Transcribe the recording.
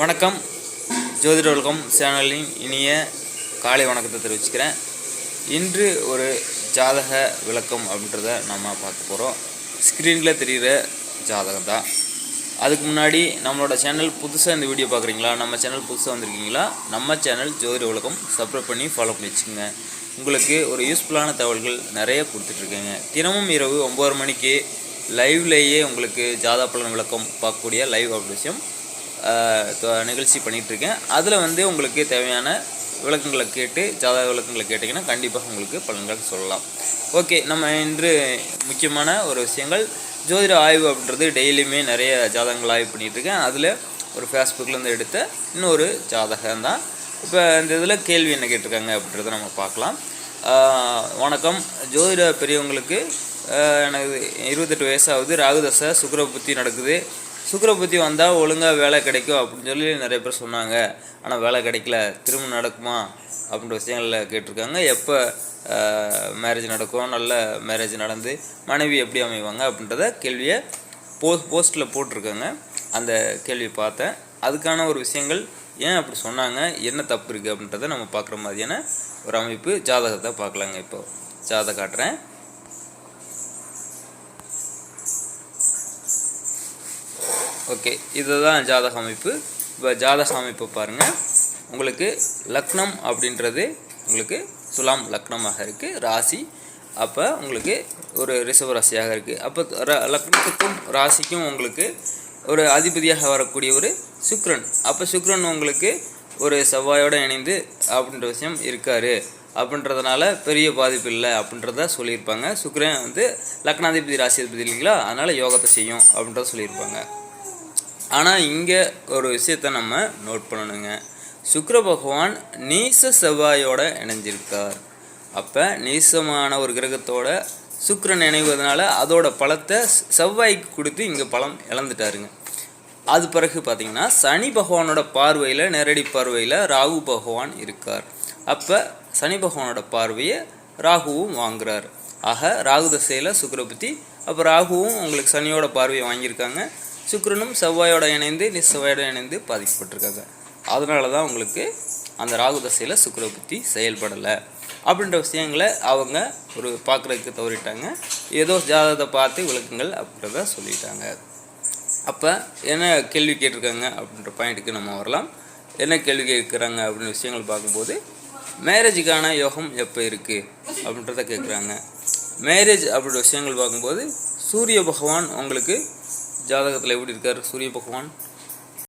வணக்கம். ஜோதிட உலகம் சேனலின் இனிய காலை வணக்கத்தை தெரிவிச்சுக்கிறேன். இன்று ஒரு ஜாதக விளக்கம் அப்படின்றத நம்ம பார்க்க போகிறோம் ஸ்க்ரீனில் தெரிகிற ஜாதகம் தான். அதுக்கு முன்னாடி நம்மளோட சேனல் புதுசாக இந்த வீடியோ பார்க்குறீங்களா? நம்ம சேனல் புதுசாக வந்திருக்கீங்களா? நம்ம சேனல் ஜோதிட உலகம் சப்ஸ்கிரைப் பண்ணி ஃபாலோ பண்ணி வச்சுக்கோங்க. உங்களுக்கு ஒரு யூஸ்ஃபுல்லான தகவல்கள் நிறைய கொடுத்துட்ருக்கேங்க. தினமும் இரவு ஒம்பது மணிக்கு லைவ்லேயே உங்களுக்கு ஜாதா பலன் விளக்கம் பார்க்கக்கூடிய லைவ் விஷயம் நிகழ்ச்சி பண்ணிகிட்ருக்கேன். அதில் வந்து உங்களுக்கு தேவையான விளக்கங்களை கேட்டு ஜாதக விளக்கங்களை கேட்டிங்கன்னா கண்டிப்பாக உங்களுக்கு பலன்கள் சொல்லலாம். ஓகே நம்ம இன்று முக்கியமான ஒரு விஷயங்கள். ஜோதிட ஆய்வு அப்படின்றது டெய்லியுமே நிறைய ஜாதகங்கள் ஆய்வு பண்ணிகிட்ருக்கேன். அதில் ஒரு ஃபேஸ்புக்லேருந்து எடுத்த இன்னொரு ஜாதகம் தான். இப்போ இந்த இதில் கேள்வி என்ன கேட்டிருக்காங்க அப்படின்றத நம்ம பார்க்கலாம். வணக்கம். ஜோதிட பெரியவங்களுக்கு எனக்கு இருபத்தெட்டு வயசாகுது. ராகுதசை சுக்கிர புத்தி நடக்குது. சுக்கிர புத்தி வந்தால் ஒழுங்காக வேலை கிடைக்கும் அப்படின்னு சொல்லி நிறைய பேர் சொன்னாங்க. ஆனால் வேலை கிடைக்கல. திரும்ப நடக்குமா? அப்படின்ற விஷயங்களில் கேட்டிருக்காங்க. எப்போ மேரேஜ் நடக்கும்? நல்ல மேரேஜ் நடந்து மனைவி எப்படி அமைவாங்க? அப்படின்றத கேள்வியை போ போஸ்ட்டில் போட்டிருக்காங்க. அந்த கேள்வி பார்த்தேன். அதுக்கான ஒரு விஷயங்கள் ஏன் அப்படி சொன்னாங்க? என்ன தப்பு இருக்குது அப்படின்றத நம்ம பார்க்குற மாதிரியான ஒரு அமைப்பு ஜாதகத்தை பார்க்கலாங்க இப்போ. ஜாதகம் காட்டுறேன். ஓகே இதுதான் ஜாதக அமைப்பு. இப்போ ஜாதக அமைப்பை பாருங்கள் உங்களுக்கு லக்னம் அப்படின்றது உங்களுக்கு துலாம் லக்னமாக இருக்குது ராசி. அப்போ உங்களுக்கு ஒரு ரிசர்வ் ராசியாக இருக்குது அப்போ ர- லக்னத்துக்கும் ராசிக்கும் உங்களுக்கு ஒரு அதிபதியாக வரக்கூடிய ஒரு சுக்ரன். அப்போ சுக்ரன் உங்களுக்கு ஒரு செவ்வாயோடு இணைந்து அப்படின்ற விஷயம் இருக்கார். அப்படின்றதுனால பெரிய பாதிப்பு இல்லை அப்படின்றத சொல்லியிருப்பாங்க. சுக்ரன் வந்து லக்னாதிபதி ராசி அதிபதி இல்லைங்களா? அதனால் யோகத்தை செய்யும் அப்படின்றத சொல்லியிருப்பாங்க. ஆனால் இங்கே ஒரு விஷயத்த நம்ம நோட் பண்ணணுங்க. சுக்கர பகவான் நீச செவ்வாயோட இணைஞ்சிருக்கார். அப்போ நீசமான ஒரு கிரகத்தோட சுக்கரன் இணைவதனால அதோட பலத்தை செவ்வாய்க்கு கொடுத்து இங்கே பலம் இழந்துட்டாருங்க. அது பிறகு பார்த்தீங்கன்னா சனி பகவானோட பார்வையில் நேரடி பார்வையில் ராகு பகவான் இருக்கார். அப்போ சனி பகவானோட பார்வையை ராகுவும் வாங்குறார். ஆக ராகு தசையில் சுக்கிர புத்தி அப்போ ராகுவும் உங்களுக்கு சனியோட பார்வையை வாங்கியிருக்காங்க. சுக்கரனும் செவ்வாயோட இணைந்து நி செவ்வாயோட இணைந்து பாதிக்கப்பட்டிருக்காங்க. அதனால தான் உங்களுக்கு அந்த ராகு தசையில் சுக்கரை புத்தி செயல்படலை. அப்படின்ற விஷயங்களை அவங்க ஒரு பார்க்குறதுக்கு தவறிட்டாங்க. ஏதோ ஜாதகத்தை பார்த்து விளக்கங்கள் அப்படின்றத சொல்லிட்டாங்க. அப்போ என்ன கேள்வி கேட்டிருக்காங்க அப்படின்ற பாயிண்ட்டுக்கு நம்ம வரலாம். என்ன கேள்வி கேட்குறாங்க அப்படின்ற விஷயங்கள் பார்க்கும்போது மேரேஜுக்கான யோகம் எப்போ இருக்குது அப்படின்றத கேட்குறாங்க. மேரேஜ் அப்படின்ற விஷயங்கள் பார்க்கும்போது சூரிய பகவான் உங்களுக்கு ஜாதகத்தில் எப்படி இருக்கார்? சூரிய பகவான்